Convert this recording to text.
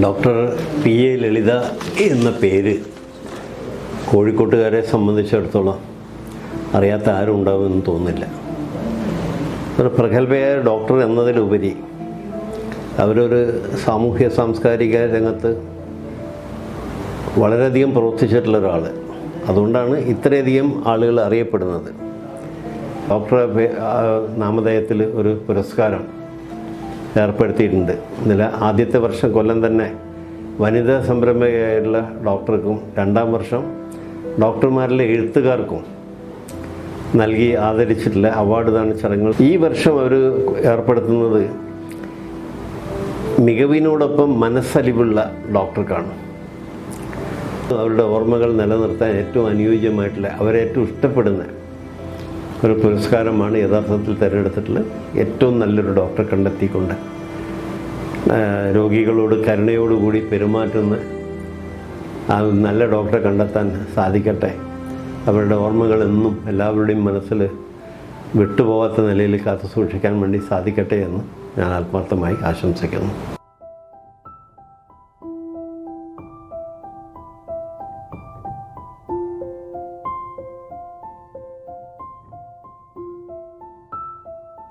Doctor P A ലളിത എന്ന പേര് കോഴിക്കോട്ടുകാരെ സംബന്ധിച്ചിടത്തോളം അറിയാത്ത ആരും ഉണ്ടാവുമെന്ന് തോന്നുന്നില്ല. ഒരു പ്രഗത്ഭയായ ഡോക്ടർ എന്നതിലുപരി അവരൊരു സാമൂഹ്യ സാംസ്കാരിക രംഗത്ത് വളരെയധികം പ്രവർത്തിച്ചിട്ടുള്ള ഒരാൾ അതുകൊണ്ടാണ് ഇത്രയധികം ആളുകൾ അറിയപ്പെടുന്നത്. ഡോക്ടർ നാമധേയത്തിൽ ഒരു പുരസ്കാരം ഏർപ്പെടുത്തിയിട്ടുണ്ട്. ഇതിൽ ആദ്യത്തെ വർഷം കൊല്ലം തന്നെ വനിതാ സംരംഭകയായിട്ടുള്ള ഡോക്ടർക്കും രണ്ടാം വർഷം ഡോക്ടർമാരിലെ എഴുത്തുകാർക്കും നൽകി ആദരിച്ചിട്ടുള്ള അവാർഡാണ് ചടങ്ങുകൾ. ഈ വർഷം അവർ ഏർപ്പെടുത്തുന്നത് മികവിനോടൊപ്പം മനസ്സലിവുള്ള ഡോക്ടർക്കാണ്. അവരുടെ ഓർമ്മകൾ നിലനിർത്താൻ ഏറ്റവും അനുയോജ്യമായിട്ടുള്ള അവരേറ്റവും ഇഷ്ടപ്പെടുന്ന ഒരു പുരസ്കാരമാണ് യഥാർത്ഥത്തിൽ തിരഞ്ഞെടുത്തിട്ടുള്ള ഏറ്റവും നല്ലൊരു ഡോക്ടറെ കണ്ടെത്തിക്കൊണ്ട് രോഗികളോട് കരുണയോടുകൂടി പെരുമാറ്റുന്ന ആ നല്ല ഡോക്ടറെ കണ്ടെത്താൻ സാധിക്കട്ടെ. അവരുടെ ഓർമ്മകൾ എന്നും എല്ലാവരുടെയും മനസ്സിൽ വിട്ടുപോകാത്ത നിലയിൽ കാത്തു സൂക്ഷിക്കാൻ വേണ്ടി സാധിക്കട്ടെ എന്ന് ഞാൻ ആത്മാർത്ഥമായി ആശംസിക്കുന്നു.